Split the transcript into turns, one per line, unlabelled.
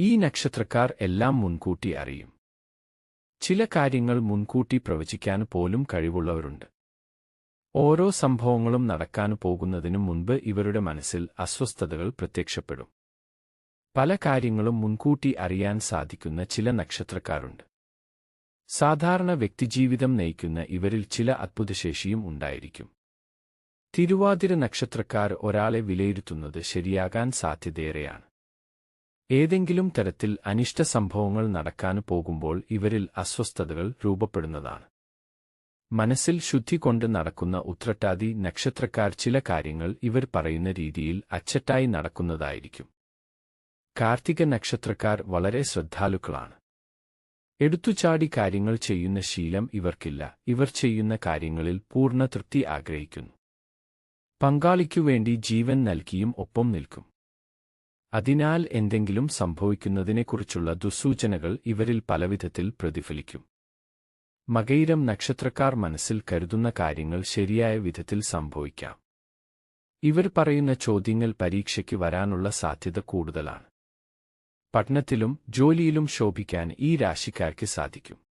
ഈ നക്ഷത്രക്കാർ എല്ലാം മുൻകൂട്ടി അറിയും. ചില കാര്യങ്ങൾ മുൻകൂട്ടി പ്രവചിക്കാൻ പോലും കഴിവുള്ളവരുണ്ട്. ഓരോ സംഭവങ്ങളും നടക്കാൻ പോകുന്നതിനു മുൻപ് ഇവരുടെ മനസ്സിൽ അസ്വസ്ഥതകൾ പ്രത്യക്ഷപ്പെടും. പല കാര്യങ്ങളും മുൻകൂട്ടി അറിയാൻ സാധിക്കുന്ന ചില നക്ഷത്രക്കാരുണ്ട്. സാധാരണ വ്യക്തിജീവിതം നയിക്കുന്ന ഇവരിൽ ചില അത്ഭുതശേഷിയും ഉണ്ടായിരിക്കും. തിരുവാതിര നക്ഷത്രക്കാർ ഒരാളെ വിലയിരുത്തുന്നത് ശരിയാകാൻ സാധ്യതയേറെയാണ്. ഏതെങ്കിലും തരത്തിൽ അനിഷ്ട സംഭവങ്ങൾ നടക്കാൻ പോകുമ്പോൾ ഇവരിൽ അസ്വസ്ഥതകൾ രൂപപ്പെടുന്നതാണ്. മനസ്സിൽ ശുദ്ധി കൊണ്ട് നടക്കുന്ന ഉത്രട്ടാതി നക്ഷത്രക്കാർ ചില കാര്യങ്ങൾ ഇവർ പറയുന്ന രീതിയിൽ അച്ചട്ടായി നടക്കുന്നതായിരിക്കും. കാർത്തിക നക്ഷത്രക്കാർ വളരെ ശ്രദ്ധാലുക്കളാണ്. എടുത്തുചാടി കാര്യങ്ങൾ ചെയ്യുന്ന ശീലം ഇവർക്കില്ല. ഇവർ ചെയ്യുന്ന കാര്യങ്ങളിൽ പൂർണ തൃപ്തി ആഗ്രഹിക്കുന്നു. പങ്കാളിക്കുവേണ്ടി ജീവൻ നൽകിയും ഒപ്പം നിൽക്കും. അതിനാൽ എന്തെങ്കിലും സംഭവിക്കുന്നതിനെക്കുറിച്ചുള്ള ദുസൂചനകൾ ഇവരിൽ പലവിധത്തിൽ പ്രതിഫലിക്കും. മകയിരം നക്ഷത്രക്കാർ മനസ്സിൽ കരുതുന്ന കാര്യങ്ങൾ ശരിയായ വിധത്തിൽ സംഭവിക്കാം. ഇവർ പറയുന്ന ചോദ്യങ്ങൾ പരീക്ഷയ്ക്ക് വരാനുള്ള സാധ്യത കൂടുതലാണ്. പഠനത്തിലും ജോലിയിലും ശോഭിക്കാൻ ഈ രാശിക്കാർക്ക് സാധിക്കും.